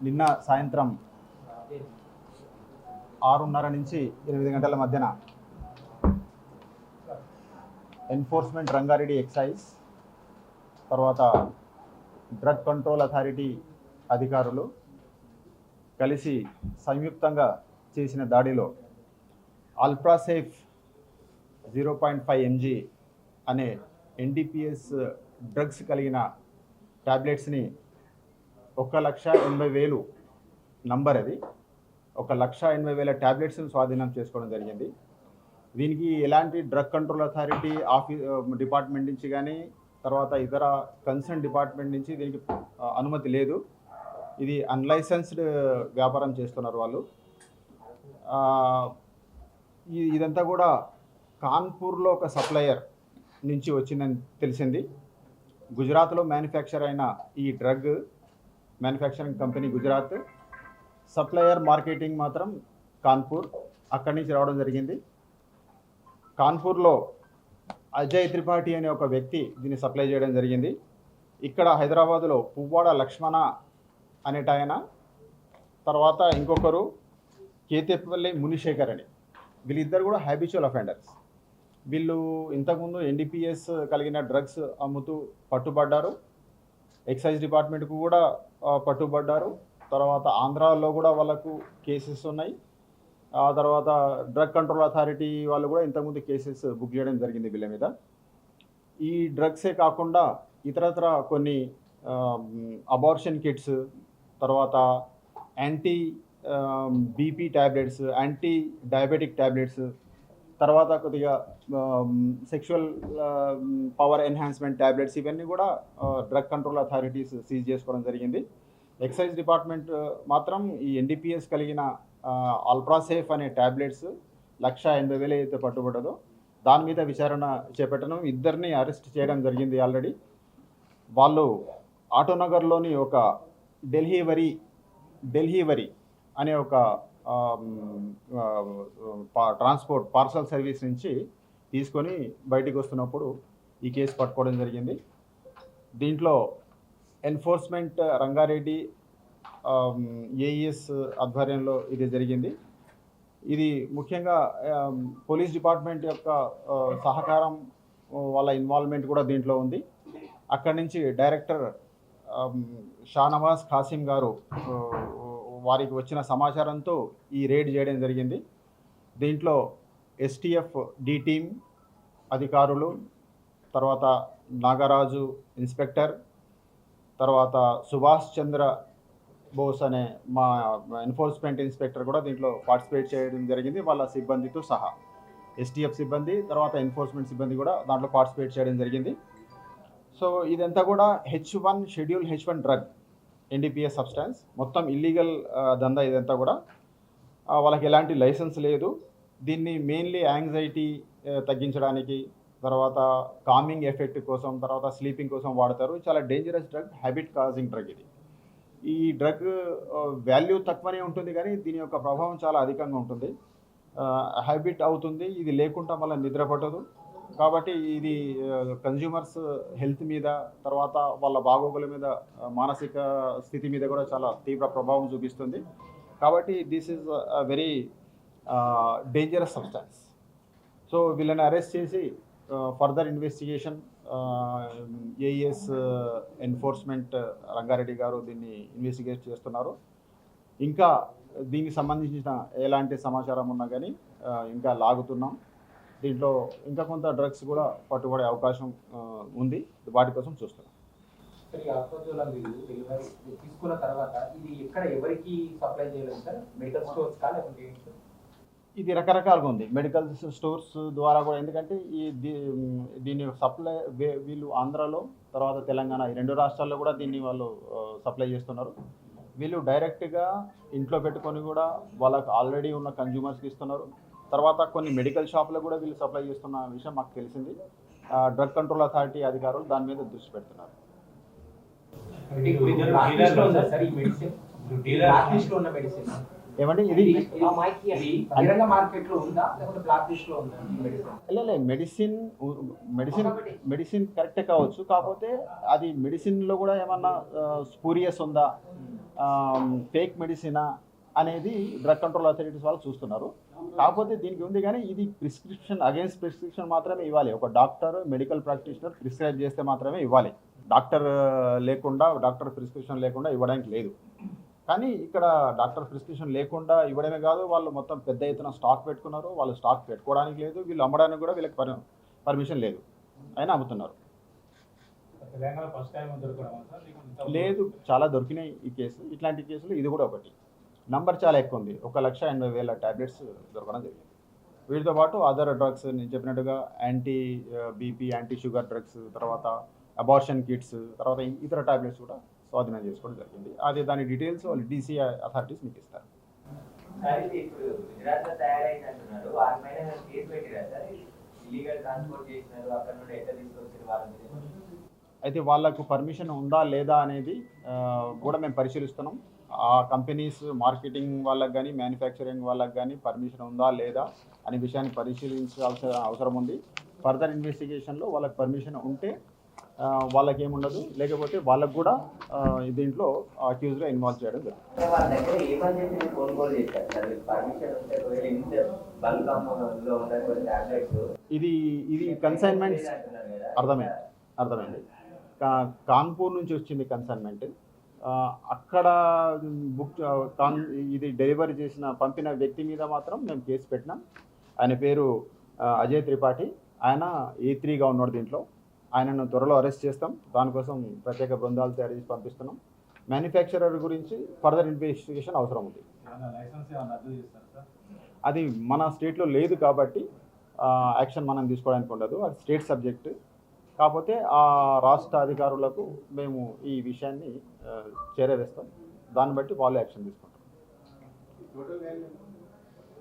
నిన్న సాయంత్రం ఆరున్నర నుంచి ఎనిమిది గంటల మధ్యన ఎన్ఫోర్స్మెంట్ రంగారెడ్డి ఎక్సైజ్ తర్వాత డ్రగ్ కంట్రోల్ అథారిటీ అధికారులు కలిసి సంయుక్తంగా చేసిన దాడిలో ultrasafe zero point five mg అనే ఎన్డీపీఎస్ డ్రగ్స్ కలిగిన ట్యాబ్లెట్స్ని ఒక లక్ష ఎనభై వేలు నంబర్ అది. ఒక లక్ష ఎనభై వేల ట్యాబ్లెట్స్ని స్వాధీనం చేసుకోవడం జరిగింది. దీనికి ఎలాంటి డ్రగ్ కంట్రోల్ అథారిటీ ఆఫీ డిపార్ట్మెంట్ నుంచి కానీ తర్వాత ఇతర కన్సర్న్ డిపార్ట్మెంట్ నుంచి దీనికి అనుమతి లేదు. ఇది అన్లైసెన్స్డ్ వ్యాపారం చేస్తున్నారు వాళ్ళు. ఇదంతా కూడా కాన్పూర్లో ఒక సప్లయర్ నుంచి వచ్చిందని తెలిసింది. గుజరాత్లో మ్యానుఫ్యాక్చర్ అయిన ఈ drug manufacturing company Gujarat supplier marketing మాత్రం కాన్పూర్ అక్కడి నుంచి రావడం జరిగింది. కాన్పూర్లో అజయ్ త్రిపాఠి అనే ఒక వ్యక్తి దీన్ని సప్లై చేయడం జరిగింది. ఇక్కడ హైదరాబాదులో పువ్వాడ లక్ష్మణ అనేట ఆయన తర్వాత ఇంకొకరు కేతేపల్లి మునిశేఖర్ అని వీళ్ళిద్దరు కూడా హ్యాబిచువల్ అఫెండర్స్ వీళ్ళు ఇంతకుముందు ఎన్డీపీఎస్ కలిగిన డ్రగ్స్ అమ్ముతూ పట్టుబడ్డారు. ఎక్సైజ్ డిపార్ట్మెంట్కు కూడా పట్టుబడ్డారు. తర్వాత ఆంధ్రాలో కూడా వాళ్ళకు కేసెస్ ఉన్నాయి. ఆ తర్వాత డ్రగ్ కంట్రోల్ అథారిటీ వాళ్ళు కూడా ఇంతకుముందు కేసెస్ బుక్ చేయడం జరిగింది వీళ్ళ మీద. ఈ డ్రగ్సే కాకుండా ఇతరత్ర కొన్ని అబార్షన్ కిట్స్ తర్వాత anti BP tablets anti diabetic tablets తర్వాత కొద్దిగా సెక్షువల్ పవర్ ఎన్హాన్స్మెంట్ ట్యాబ్లెట్స్ ఇవన్నీ కూడా డ్రగ్ కంట్రోల్ అథారిటీస్ సీజ్ చేసుకోవడం జరిగింది. ఎక్సైజ్ డిపార్ట్మెంట్ uh, మాత్రం ఈ ఎన్డీపీఎస్ కలిగిన uh, అల్ట్రాసేఫ్ అనే ట్యాబ్లెట్స్ లక్ష ఎనభై వేలు అయితే పట్టుబడ్డదో దాని మీద విచారణ చేపట్టడం ఇద్దరిని అరెస్ట్ చేయడం జరిగింది ఆల్రెడీ వాళ్ళు ఆటోనగర్లోని ఒక ఢిల్లీ వరి ఢిల్లీ వరి అనే ఒక పా- ట్రాన్స్పోర్ట్ పార్సల్ సర్వీస్ నుంచి తీసుకొని బయటికి వస్తున్నప్పుడు ఈ కేసు పట్టుకోవడం జరిగింది. దీంట్లో ఎన్ఫోర్స్మెంట్ రంగారెడ్డి ఏఈఎస్ ఆధ్వర్యంలో ఇది జరిగింది. ఇది ముఖ్యంగా పోలీస్ డిపార్ట్మెంట్ యొక్క సహకారం వాళ్ళ ఇన్వాల్వ్మెంట్ కూడా దీంట్లో ఉంది. అక్కడి నుంచి డైరెక్టర్ షానవాజ్ ఖాసిం గారు వారికి వచ్చిన సమాచారంతో ఈ రేడ్ చేయడం జరిగింది. దీంట్లో ఎస్టీఎఫ్ డి టీమ్ అధికారులు తర్వాత నాగరాజు ఇన్స్పెక్టర్ తర్వాత సుభాష్ చంద్ర బోస్ అనే మా ఎన్ఫోర్స్మెంట్ ఇన్స్పెక్టర్ కూడా దీంట్లో పార్టిసిపేట్ చేయడం జరిగింది వాళ్ళ సిబ్బందితో సహా. ఎస్టీఎఫ్ సిబ్బంది తర్వాత ఎన్ఫోర్స్మెంట్ సిబ్బంది కూడా దాంట్లో పార్టిసిపేట్ చేయడం జరిగింది. సో ఇదంతా కూడా H one schedule H one drug NDPS substance మొత్తం ఇల్లీగల్ దందా ఇదంతా కూడా. వాళ్ళకి ఎలాంటి లైసెన్స్ లేదు. దీన్ని మెయిన్లీ యాంగ్జైటీ తగ్గించడానికి తర్వాత కామింగ్ ఎఫెక్ట్ కోసం తర్వాత స్లీపింగ్ కోసం వాడతారు. చాలా dangerous drug habit causing drug ఇది. ఈ డ్రగ్ వాల్యూ తక్కువనే ఉంటుంది కానీ దీని యొక్క ప్రభావం చాలా అధికంగా ఉంటుంది. హ్యాబిట్ అవుతుంది. ఇది లేకుండా మళ్ళీ నిద్ర పట్టదు. కాబట్టి ఇది కన్జ్యూమర్స్ హెల్త్ మీద తర్వాత వాళ్ళ బాగోగుల మీద మానసిక స్థితి మీద కూడా చాలా తీవ్ర ప్రభావం చూపిస్తుంది. కాబట్టి this is very dangerous substance so వీళ్ళని అరెస్ట్ చేసి further investigation AES enforcement Rangareddy garu దీన్ని ఇన్వెస్టిగేట్ చేస్తున్నారు. ఇంకా దీనికి సంబంధించిన ఎలాంటి సమాచారం ఉన్నా కానీ ఇంకా లాగుతున్నాం. దీంట్లో ఇంకా కొంత డ్రగ్స్ కూడా పట్టుబడే అవకాశం ఉంది. వాటి కోసం చూస్తున్నాం. తీసుకున్న తర్వాత ఇది ఎక్కడ ఎవరికి సప్లై చేయలేదు సార్? మెడికల్ స్టోర్స్ కా లేకుంటే ఏంటి సార్? ఇది రకరకాలుగా ఉంది. మెడికల్ స్టోర్స్ ద్వారా కూడా ఎందుకంటే ఈ దీ- దీన్ని సప్లై వీళ్ళు ఆంధ్రాలో తర్వాత తెలంగాణ ఈ రెండు రాష్ట్రాల్లో కూడా దీన్ని వాళ్ళు సప్లై చేస్తున్నారు. వీళ్ళు డైరెక్ట్గా ఇంట్లో పెట్టుకొని కూడా వాళ్ళకి ఆల్రెడీ ఉన్న కన్జ్యూమర్స్కి ఇస్తున్నారు. తర్వాత కొన్ని మెడికల్ షాప్లో కూడా వీళ్ళు సప్లై చేస్తున్న విషయం మాకు తెలిసింది. డ్రగ్ కంట్రోల్ అథారిటీ అధికారులు దాని మీద దృష్టి పెడుతున్నారు. ఇది మెడిసిన్ మెడిసిన్ మెడిసిన్ లేదు మెడిసిన్ మెడిసిన్ మెడిసిన్ కరెక్టే కావచ్చు. కాకపోతే అది మెడిసిన్లో కూడా ఏమన్నా స్పూరియస్ ఉందా? ఫేక్ మెడిసినా అనేది డ్రగ్ కంట్రోల్ అథారిటీస్ వాళ్ళు చూస్తున్నారు. కాకపోతే దీనికి ఉంది కానీ ఇది ప్రిస్క్రిప్షన్ అగేన్స్ట్ ప్రిస్క్రిప్షన్ మాత్రమే ఇవ్వాలి. ఒక డాక్టర్ మెడికల్ ప్రాక్టీషనర్ ప్రిస్క్రైబ్ చేస్తే మాత్రమే ఇవ్వాలి. డాక్టర్ లేకుండా డాక్టర్ ప్రిస్క్రిప్షన్ లేకుండా ఇవ్వడానికి లేదు. కానీ ఇక్కడ డాక్టర్ ప్రిస్క్రిప్షన్ లేకుండా ఇవ్వడమే కాదు వాళ్ళు మొత్తం పెద్ద ఎత్తున స్టాక్ పెట్టుకున్నారు. వాళ్ళు స్టాక్ పెట్టుకోవడానికి లేదు. వీళ్ళు అమ్మడానికి కూడా వీళ్ళకి పర్ పర్మిషన్ లేదు. అయినా అమ్ముతున్నారు. లేదు చాలా దొరికినాయి ఈ కేసు ఇట్లాంటి కేసులు ఇది కూడా ఒకటి. నంబర్ చాలా ఎక్కువ ఉంది. ఒక లక్ష ఎనభై వేల ట్యాబ్లెట్స్ దొరకడం జరిగింది. వీటితో పాటు అదర్ డ్రగ్స్ నేను చెప్పినట్టుగా anti BP anti sugar drugs తర్వాత అబార్షన్ కిట్స్ తర్వాత ఇతర ట్యాబ్లెట్స్ కూడా స్వాధీనం చేసుకోవడం జరిగింది. అది దాని డీటెయిల్స్ వాళ్ళు డీసీ అథారిటీస్ మీకు ఇస్తారు. అయితే వాళ్ళకు పర్మిషన్ ఉందా లేదా అనేది ఆ, కూడా మేము పరిశీలిస్తున్నాం. ఆ కంపెనీస్ మార్కెటింగ్ వాళ్ళకి కానీ మ్యానుఫ్యాక్చరింగ్ వాళ్ళకి కానీ పర్మిషన్ ఉందా లేదా అనే విషయాన్ని పరిశీలించాల్సిన అవసరం ఉంది. ఫర్దర్ ఇన్వెస్టిగేషన్లో వాళ్ళకి పర్మిషన్ ఉంటే వాళ్ళకి ఏముండదు లేకపోతే వాళ్ళకు కూడా దీంట్లో అక్యూజ్గా ఇన్వాల్వ్ చేయడం జరుగుతుంది. ఇది ఇది కన్సైన్మెంట్స్ కదా. అర్థమైంది. అర్థమైంది. కా- కాన్పూర్ నుంచి వచ్చింది కన్సైన్మెంట్ అక్కడ బుక్ ఇది డెలివరీ చేసిన పంపిన వ్యక్తి మీద మాత్రం మేము కేసు పెట్టినాం. ఆయన పేరు అజయ్ త్రిపాఠి. ఆయన ఏ త్రీగా ఉన్నాడు దీంట్లో. ఆయనను త్వరలో అరెస్ట్ చేస్తాం. దానికోసం ప్రత్యేక బృందాలు తయారు చేసి పంపిస్తున్నాం. మ్యానుఫ్యాక్చరర్ గురించి ఫర్దర్ ఇన్వెస్టిగేషన్ అవసరం ఉంది. అది మన స్టేట్లో లేదు కాబట్టి యాక్షన్ మనం తీసుకోవడానికి ఉండదు. అది స్టేట్ సబ్జెక్ట్. కాకపోతే ఆ రాష్ట్ర అధికారులకు మేము ఈ విషయాన్ని చేరవేస్తాం. దాన్ని బట్టి వాళ్ళు యాక్షన్ తీసుకుంటాం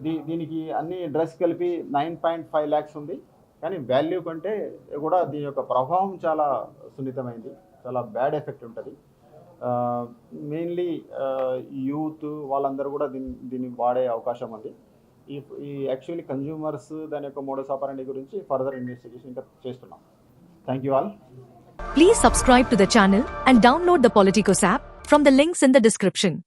దీ దీనికి అన్ని డ్రెస్ కలిపి నైన్ పాయింట్ ఫైవ్ ల్యాక్స్ ఉంది. కానీ వాల్యూ కంటే కూడా దీని యొక్క ప్రభావం చాలా సున్నితమైంది. చాలా బ్యాడ్ ఎఫెక్ట్ ఉంటుంది. మెయిన్లీ యూత్ వాళ్ళందరూ కూడా దీన్ని దీన్ని వాడే అవకాశం ఉంది. ఈ ఈ యాక్చువల్లీ కన్జ్యూమర్స్ దాని యొక్క మోడస్ ఆపరండి గురించి ఫర్దర్ ఇన్వెస్టిగేషన్ ఇంకా చేస్తున్నాం. Thank you all. Please subscribe to the channel and download the Politicos app from the links in the description.